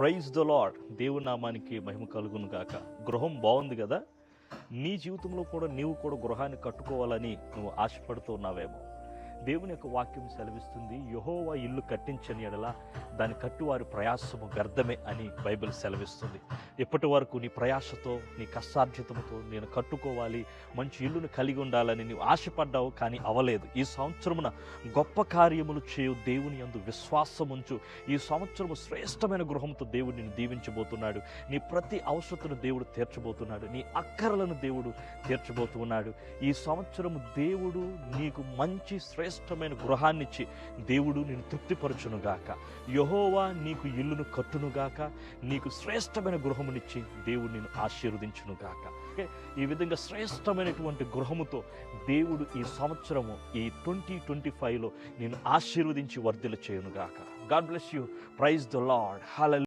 Praise the lord దేవుని నామానికి మహిమ కలుగును గాక. గృహం బాగుంది కదా? నీ జీవితంలో కూడా నీవు కూడా గృహాన్ని కట్టుకోవాలని నువ్వు ఆశపడుతూ ఉన్నావేమో. దేవుని యొక్క వాక్యం సెలవిస్తుంది యహోవా ఇల్లు కట్టించని ఎడల దాని కట్టువారి ప్రయాసము వ్యర్థమే అని బైబిల్ సెలవిస్తుంది. ఇప్పటి వరకు నీ ప్రయాసతో నీ కష్టార్జితముతో నేను కట్టుకోవాలి మంచి ఇల్లును కలిగి ఉండాలని నీవు ఆశపడ్డావు కానీ అవలేదు. ఈ సంవత్సరమున గొప్ప కార్యములు చేయు దేవుని యందు విశ్వాసముంచు. ఈ సంవత్సరము శ్రేష్టమైన గృహంతో దేవుడు నిన్ను దీవించబోతున్నాడు. నీ ప్రతి అవసరతను దేవుడు తీర్చబోతున్నాడు. నీ అక్కరలను దేవుడు తీర్చబోతున్నాడు. ఈ సంవత్సరము దేవుడు నీకు మంచి శ్రేష్టమైన గృహాన్నిచ్చి దేవుడు నిన్ను తృప్తిపరచునుగాక. యహోవా నీకు ఇల్లును కట్టునుగాక. నీకు శ్రేష్టమైన గృహమునిచ్చి దేవుడు నిన్ను ఆశీర్వదించునుగాక. ఈ విధంగా శ్రేష్టమైనటువంటి గృహముతో దేవుడు ఈ సంవత్సరము ఈ ట్వంటీ ట్వంటీ ఫైవ్లో నేను ఆశీర్వదించి వర్ధిల చేయునుగాక. God bless you praise the Lord హాల